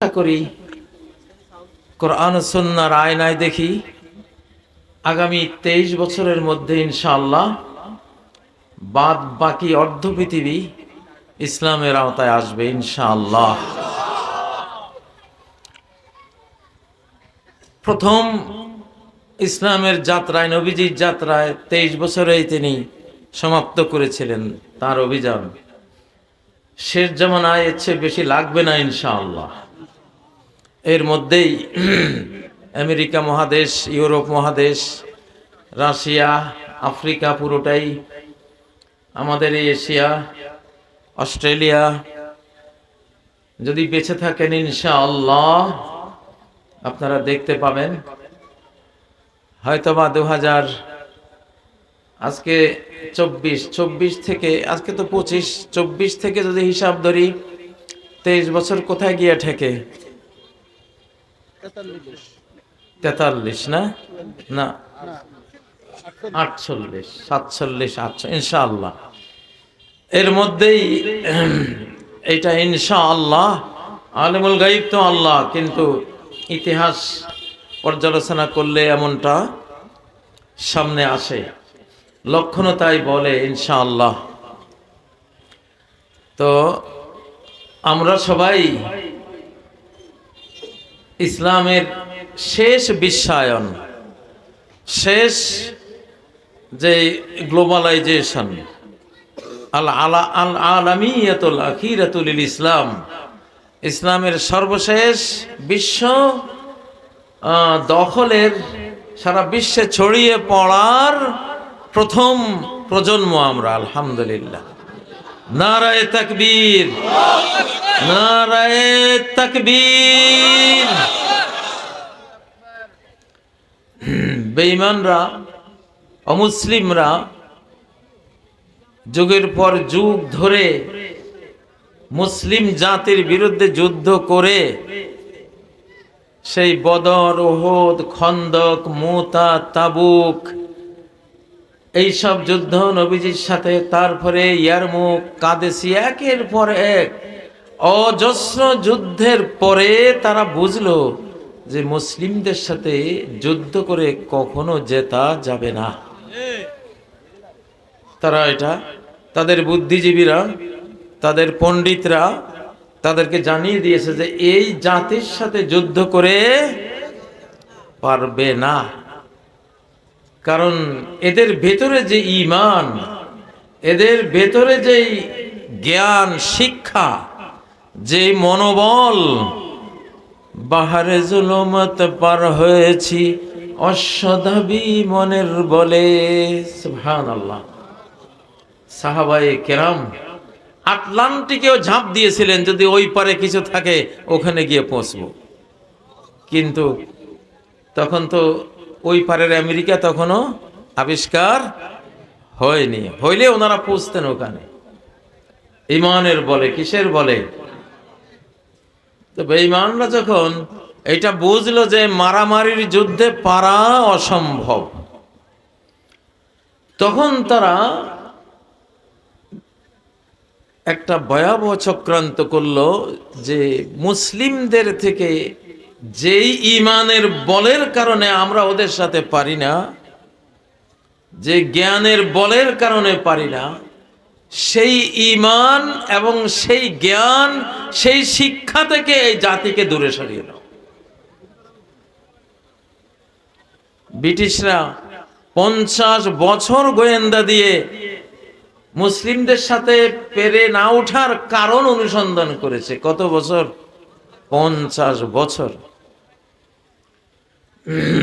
করি কোরআন ও সুন্নার আয়নায় দেখি আগামী তেইশ বছরের মধ্যে ইনশাআল্লাহ বাদ বাকি অর্ধ পৃথিবী ইসলামের আওতায় আসবে ইনশাআল্লাহ। প্রথম ইসলামের যাত্রায়, নবীজির যাত্রায় তেইশ বছরেই তিনি সমাপ্ত করেছিলেন তার অভিযান। শেষ জামানায় এর বেশি লাগবে না ইনশাআল্লাহ। এর মধ্যেই আমেরিকা মহাদেশ, ইউরোপ মহাদেশ, রাশিয়া, আফ্রিকা পুরোটাই, আমাদের এই এশিয়া, অস্ট্রেলিয়া, যদি বেঁচে থাকেন ইনশাআল্লাহ, আপনারা দেখতে পাবেন। হয়তোবা দু হাজার আজকে চব্বিশ চব্বিশ থেকে, আজকে তো পঁচিশ, চব্বিশ থেকে যদি হিসাব ধরি, তেইশ বছর কোথায় গিয়ে ঠেকে? তেতাল্লিশ, না? না। আটচল্লিশ, সাতচল্লিশ আটচল্লিশ ইনশাআল্লাহ। এর মধ্যেই, এইটা ইনশাআল্লাহ। আলিমুল গাইব তো আল্লাহ, কিন্তু ইতিহাস পর্যালোচনা করলে এমনটা সামনে আসে। লক্ষণও তাই বলে, ইনশাআল্লাহ। তো আমরা সবাই ইসলামের শেষ বিশ্বায়ন, শেষ যে গ্লোবালাইজেশন, আল আলা, আল আলামিয়াতুল আখিরাতুল ইসলাম, ইসলামের সর্বশেষ বিশ্ব দখলের সারা বিশ্বে ছড়িয়ে পড়ার প্রথম প্রজন্ম আমরা, আলহামদুলিল্লাহ। নারায় তাকবীর। নারায় তাকবীর। বেঈমানরা, অমুসলিমরা যুগের পর যুগ ধরে মুসলিম জাতির বিরুদ্ধে যুদ্ধ করে সেই বদর ওহদ খন্দক, মোতা, তাবুক, এইসব যুদ্ধ নবীজির সাথে, তারপরে ইয়ারমুক, কাদেসি, একের পর এক অজস্র যুদ্ধের পরে তারা বুঝলো যে মুসলিমদের সাথে যুদ্ধ করে কখনো জেতা যাবে না। তারা এটা, তাদের বুদ্ধিজীবীরা, তাদের পণ্ডিতরা তাদেরকে জানিয়ে দিয়েছে যে এই জাতির সাথে যুদ্ধ করে পারবে না। কারণ এদের ভেতরে যে ইমান, এদের ভেতরে যে জ্ঞান, শিক্ষা যে মনোবল বাহারে জুলমত পার হয়েছি, অশ্বধাবী মনের বলে সুবহান আল্লাহ কেরাম আটলান্টিকেও ঝাঁপ দিয়েছিলেন, যদি ওই পারে কিছু থাকে, ওখানে গিয়ে পৌঁছব। কিন্তু তখন তো ওই পারের আমেরিকা তখনও আবিষ্কার হয়নি। হইলে ওনারা পৌঁছতেন ওখানে। ইমানের বলে, কিসের বলে? তো বেঈমানরা যখন এটা বুঝলো যে মারামারির যুদ্ধে পারা অসম্ভব, তখন তারা একটা ভয়াবহ চক্রান্ত করল যে মুসলিমদের থেকে যেই ইমানের বলের কারণে আমরা ওদের সাথে পারি না, যে জ্ঞানের বলের কারণে পারি না সেই ইমান এবং সেই জ্ঞান, সেই শিক্ষা থেকে এই জাতিকে দূরে সরিয়ে দাও ব্রিটিশরা পঞ্চাশ বছর গোয়েন্দা দিয়ে মুসলিমদের সাথে পেরে না ওঠার কারণ অনুসন্ধান করেছে। কত বছর? পঞ্চাশ বছর।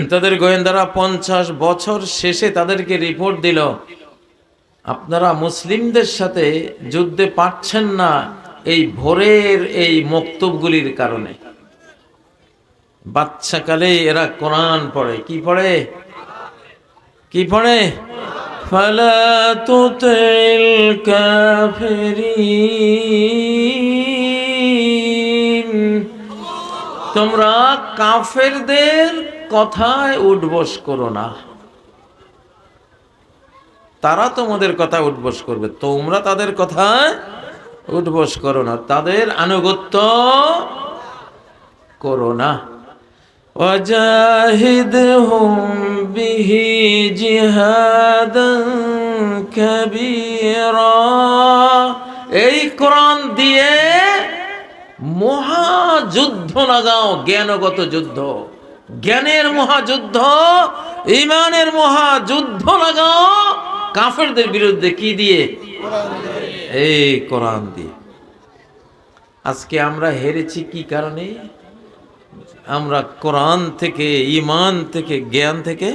তাদের গোয়েন্দারা পঞ্চাশ বছর শেষে তাদেরকে রিপোর্ট দিল আপনারা মুসলিমদের সাথে যুদ্ধে পারছেন না এই ভোরের এই মক্তবগুলির কারণে। বাচ্চাকালে এরা কোরআন পড়ে। কি পড়ে? কি পড়ে? ফালা কাফিরিন। তোমরা কাফেরদের কথায় উঠবস করো না। তারা তোমাদের কথা উঠবস করবে তোমরা তাদের কথায় উঠবস করো না তাদের আনুগত্য করো না وجاهدهم به جهادا كبيرا এই কোরআন দিয়ে মহাযুদ্ধ লাগাও জ্ঞানগত যুদ্ধ জ্ঞানের মহাযুদ্ধ ইমানের মহাযুদ্ধ লাগাও কাফেরদের বিরুদ্ধে কি দিয়ে? এই কোরআন দিয়ে। আজকে আমরা হেরেছি কি কারণে? আমরা কোরআন থেকে ইমান থেকে, জ্ঞান থেকে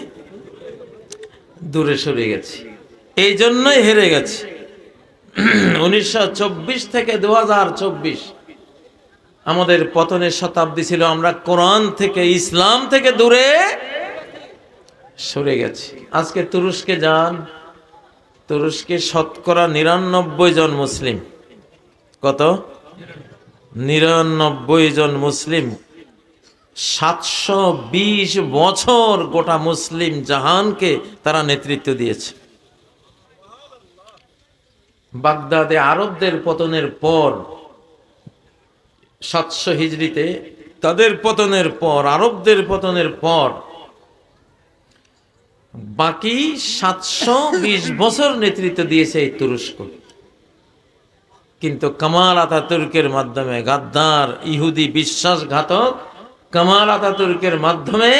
দূরে সরে গেছি। এই জন্যই হেরে গেছি। উনিশশো চব্বিশ থেকে দু হাজার চব্বিশ আমাদের পতনের শতাব্দী ছিল, আমরা কোরআন থেকে, ইসলাম থেকে দূরে সরে গেছি। আজকে তুরস্কে যান তুরস্কে শতকরা নিরানব্বই জন মুসলিম। কত? নিরানব্বই জন মুসলিম। সাতশো বিশ বছর গোটা মুসলিম জাহানকে তারা নেতৃত্ব দিয়েছে। বাগদাদে আরবদের পতনের পর, সাতশো হিজড়িতে তাদের পতনের পর, আরবদের পতনের পর বাকি সাতশো বিশ বছর নেতৃত্ব দিয়েছে এই তুরস্ক। কিন্তু কামাল আতাতুর্কের মাধ্যমে, গাদ্দার ইহুদি বিশ্বাসঘাতক কামাল আতাতুর্কের মাধ্যমে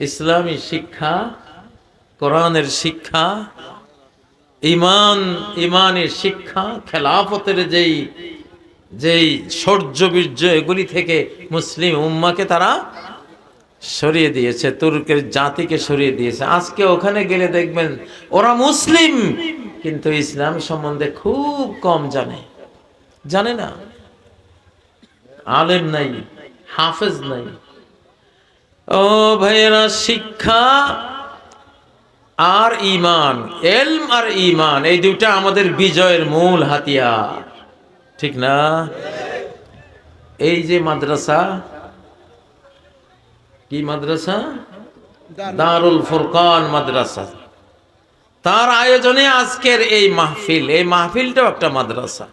ইসলামী শিক্ষা, কোরআনের শিক্ষা, ইমান, ইমানের শিক্ষা, খেলাফতের যেই যেই শৌর্য বীর্য, এগুলি থেকে মুসলিম উম্মাকে তারা সরিয়ে দিয়েছে, তুর্কের জাতিকে সরিয়ে দিয়েছে। আজকে ওখানে গেলে দেখবেন ওরা মুসলিম, কিন্তু ইসলাম সম্বন্ধে খুব কম জানে। জানে না? আলেম নাই, হাফেজ নাই। ও ভাইয়েরা, শিক্ষা আর ইমান এলম আর ইমান এই দুটা আমাদের বিজয়ের মূল হাতিয়ার। ঠিক না? এই যে মাদ্রাসা কি মাদ্রাসা? দারুল ফুরকান মাদ্রাসা। তার আয়োজনে আজকের এই মাহফিল এই মাহফিলটাও একটা মাদ্রাসা।